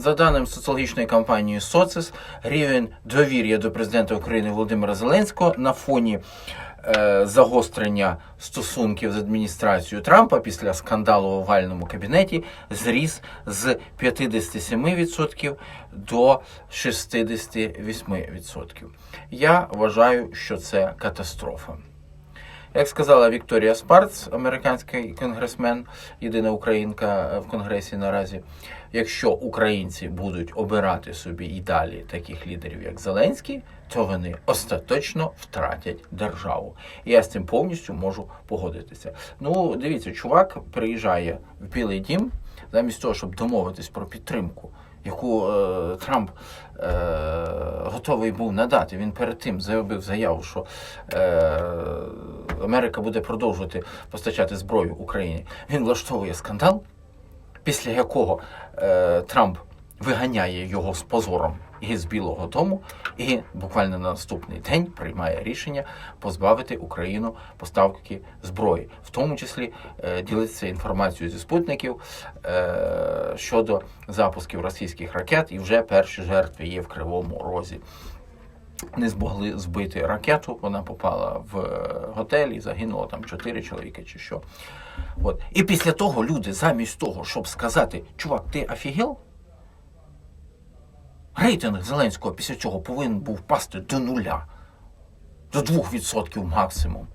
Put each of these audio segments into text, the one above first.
За даними соціологічної кампанії Социс, рівень довір'я до президента України Володимира Зеленського на фоні е, загострення стосунків з адміністрацією Трампа після скандалу в овальному кабінеті зріс з 57% до 68%. Я вважаю, що це катастрофа. Як сказала Вікторія Спарц, американський конгресмен, єдина українка в конгресі наразі, якщо українці будуть обирати собі і далі таких лідерів, як Зеленський, то вони остаточно втратять державу. І я з цим повністю можу погодитися. Ну, дивіться, чувак приїжджає в Білий Дім замість того, щоб домовитись про підтримку, яку е, Трамп е, готовий був надати. Він перед тим заявив заяву, що е, Америка буде продовжувати постачати зброю Україні. Він влаштовує скандал, після якого е, Трамп виганяє його з позором із Білого Дому, і буквально на наступний день приймає рішення позбавити Україну поставки зброї, в тому числі е, ділиться інформацією зі спутників е, щодо запусків російських ракет, і вже перші жертви є в Кривому Розі. Не змогли збити ракету, вона попала в е, готель і загинуло там чотири чоловіки чи що. От. І після того люди, замість того, щоб сказати, чувак, ти офігел? Рейтинг Зеленського після цього повинен був впасти до нуля, до 2% максимум.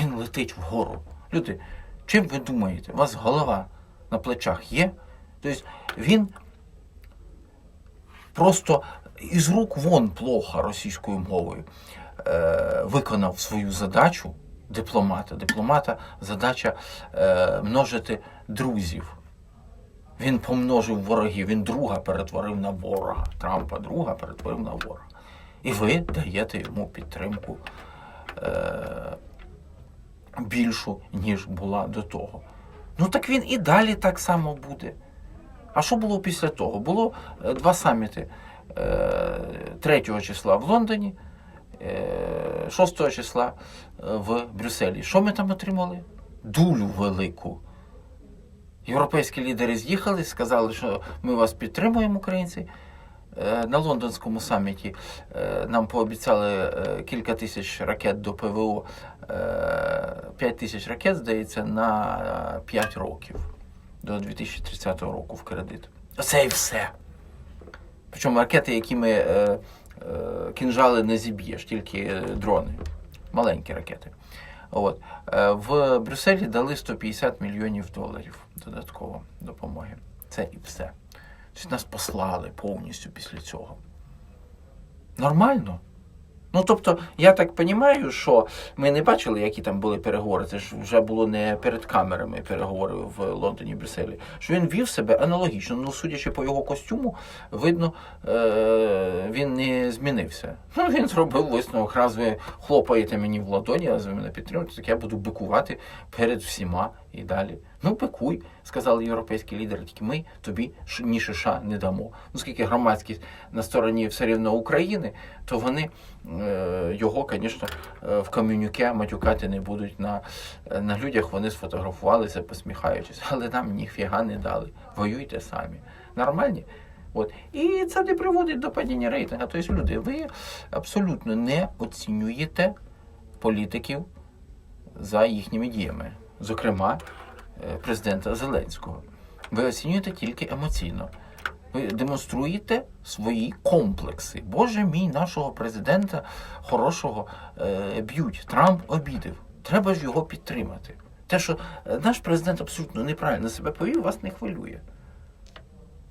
Він летить вгору. Люди, чим ви думаєте? У вас голова на плечах є? Тобто він просто із рук вон плохо російською мовою е, виконав свою задачу дипломата. Дипломата задача е, множити друзів. Він помножив ворогів, він друга перетворив на ворога. Трампа друга перетворив на ворога. І ви даєте йому підтримку е, більшу, ніж була до того. Ну так він і далі так само буде. А що було після того? Було е, два саміти е, 3 числа в Лондоні, е, 6 числа е, в Брюсселі. Що ми там отримали? Дулю велику. Європейські лідери з'їхали, сказали, що ми вас підтримуємо, українці. Е, На лондонському саміті е, нам пообіцяли е, кілька тисяч ракет до ПВО, 5 тисяч ракет, здається, на 5 років до 2030 року в кредит. Оце і все. Причому ракети, якими е, е, кінжали не зіб'єш, тільки дрони, маленькі ракети. От. Е, В Брюсселі дали 150 мільйонів доларів додатково допомоги. Це і все. Тобто нас послали повністю після цього. Нормально. Ну, тобто, я так розумію, що ми не бачили, які там були переговори. Це ж вже було не перед камерами переговори в Лондоні, Брюсселі. Що він вів себе аналогічно. Ну, судячи по його костюму, видно, е- він не змінився. Ну, він зробив висновок, раз ви хлопаєте мені в ладоні, раз ви мене підтримуєте, так я буду бикувати перед всіма і далі. Ну, бикуй, сказали європейські лідери, тільки ми тобі ні шиша не дамо. Ну, Оскільки громадськість на стороні все рівно України, то вони е, його, звісно, е, в комюніке матюкати не будуть на, на людях. Вони сфотографувалися, посміхаючись, але нам ніфіга не дали. Воюйте самі. Нормальні? От. І це не приводить до падіння рейтингу. Тобто, люди, ви абсолютно не оцінюєте політиків за їхніми діями, зокрема президента Зеленського. Ви оцінюєте тільки емоційно. Ви демонструєте свої комплекси. Боже мій, нашого президента хорошого е, б'ють. Трамп обідив. Треба ж його підтримати. Те, що е, наш президент абсолютно неправильно себе повів, вас не хвилює.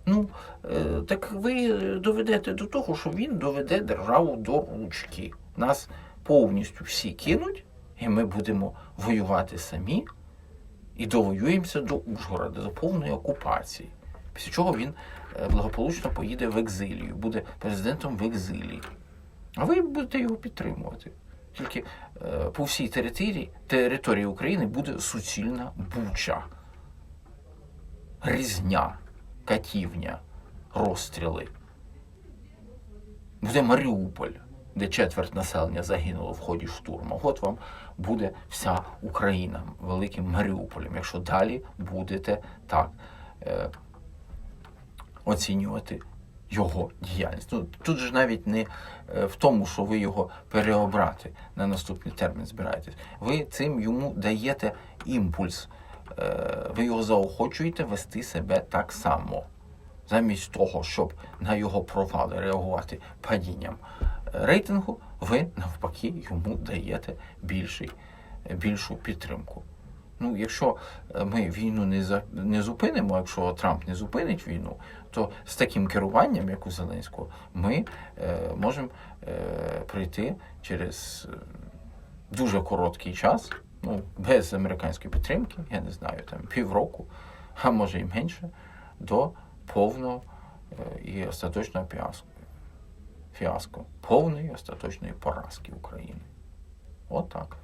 Ну, е, так ви доведете до того, що він доведе державу до ручки. Нас повністю всі кинуть, і ми будемо воювати самі і довоюємося до Ужгорода, до повної окупації. Після чого він е, благополучно поїде в екзилію, буде президентом в екзилії. А ви будете його підтримувати. Тільки е, по всій території, території України буде суцільна буча, різня, катівня, розстріли. Буде Маріуполь, де четверть населення загинуло в ході штурму. От вам буде вся Україна великим Маріуполем, якщо далі будете так е, оцінювати його діяльність. Ну, тут же навіть не е, в тому, що ви його переобрати на наступний термін збираєтесь. Ви цим йому даєте імпульс. Е, Ви його заохочуєте вести себе так само. Замість того, щоб на його провали реагувати падінням е, рейтингу, ви навпаки йому даєте більший, більшу підтримку. Ну, якщо е, ми війну не, за, не зупинимо, якщо Трамп не зупинить війну, то з таким керуванням, як у Зеленського, ми е, можемо е, прийти через е, дуже короткий час, ну, без американської підтримки, я не знаю, там півроку, а може і менше, до повного е, і остаточного фіаско. Фіаско, повної остаточної поразки України. От так.